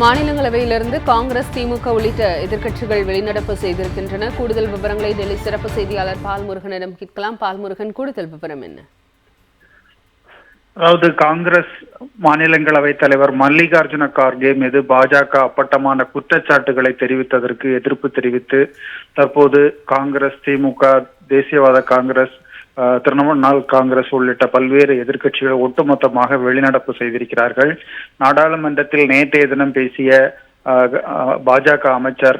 மாநிலங்களவையிலிருந்து காங்கிரஸ் திமுக உள்ளிட்ட எதிர்க்கட்சிகள் வெளிநடப்பு செய்திருக்கின்றன. கூடுதல் விவரங்களை டெல்லி சிறப்பு செய்தியாளர் பால்முருகனிடம் கேட்கலாம். பால்முருகன் கூடுதல் விவரம் என்ன? அதாவது காங்கிரஸ் மாநிலங்களவை தலைவர் மல்லிகார்ஜுன கார்கே மீது பாஜக அப்பட்டமான குற்றச்சாட்டுகளை தெரிவித்ததற்கு எதிர்ப்பு தெரிவித்து தற்போது காங்கிரஸ் திமுக தேசியவாத காங்கிரஸ் திரிணாமுல் காங்கிரஸ் உள்ளிட்ட பல்வேறு எதிர்க்கட்சிகள் ஒட்டுமொத்தமாக வெளிநடப்பு செய்திருக்கிறார்கள். நாடாளுமன்றத்தில் நேற்றைய தினம் பேசிய பாஜக அமைச்சர்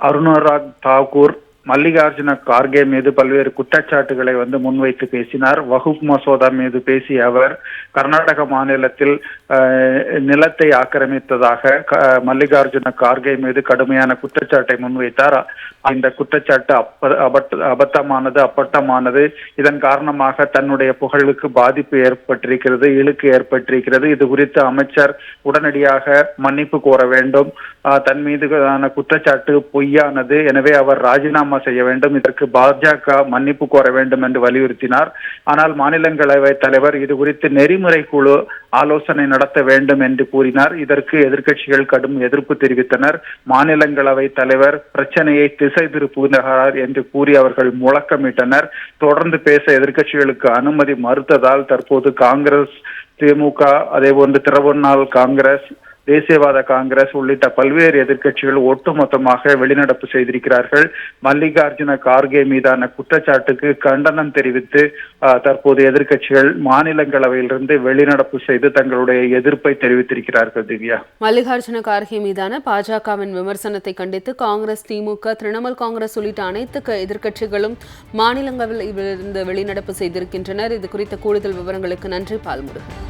அருணராக் தாக்கூர் மல்லிகார்ஜுன கார்கே மீது பல்வேறு குற்றச்சாட்டுகளை வந்து முன்வைத்து பேசினார். வகுப் மசோதா மீது பேசிய அவர் கர்நாடக மாநிலத்தில் நிலத்தை ஆக்கிரமித்ததாக மல்லிகார்ஜுன கார்கே மீது கடுமையான குற்றச்சாட்டை முன்வைத்தார். இந்த குற்றச்சாட்டு அப்ப அபத்தமானது அப்பட்டமானது. இதன் காரணமாக தன்னுடைய புகழுக்கு பாதிப்பு ஏற்பட்டிருக்கிறது இழுக்கு ஏற்பட்டிருக்கிறது. இது குறித்து அமைச்சர் உடனடியாக மன்னிப்பு கோர வேண்டும். தன் மீதான குற்றச்சாட்டு பொய்யானது. எனவே அவர் ராஜினாமா செய்ய வேண்டும். இதற்கு பாஜக மன்னிப்பு கோர வேண்டும் என்று வலியுறுத்தினார். ஆனால் மாநிலங்களவை தலைவர் இது குறித்து நெறிமுறை குழு ஆலோசனை நடத்த வேண்டும் என்று கூறினார். இதற்கு எதிர்க்கட்சிகள் கடும் எதிர்ப்பு தெரிவித்தனர். மாநிலங்களவை தலைவர் பிரச்சனையை திசை திருப்புகிறார் என்று கூறி அவர்கள் முழக்கமிட்டனர். தொடர்ந்து பேச எதிர்க்கட்சிகளுக்கு அனுமதி மறுத்ததால் தற்போது காங்கிரஸ் திமுக அதே போன்று காங்கிரஸ் தேசியவாத காங்கிரஸ் உள்ளிட்ட பல்வேறு எதிர்க்கட்சிகள் ஒட்டுமொத்தமாக வெளிநடப்பு செய்திருக்கிறார்கள். மல்லிகார்ஜுன கார்கே மீதான குற்றச்சாட்டுக்கு கண்டனம் தெரிவித்து தற்போது எதிர்க்கட்சிகள் மாநிலங்களவையிலிருந்து வெளிநடப்பு செய்து தங்களுடைய எதிர்ப்பை தெரிவித்திருக்கிறார்கள் திவ்யா. மல்லிகார்ஜுன கார்கே மீதான பாஜகவின் விமர்சனத்தை கண்டித்து காங்கிரஸ் திமுக திரிணாமுல் காங்கிரஸ் உள்ளிட்ட அனைத்து எதிர்கட்சிகளும் எதிர்க்கட்சிகளும் மாநிலங்களவையிலிருந்து வெளிநடப்பு செய்திருக்கின்றனர். இது குறித்த கூடுதல் விவரங்களுக்கு நன்றி பால்முருகன்.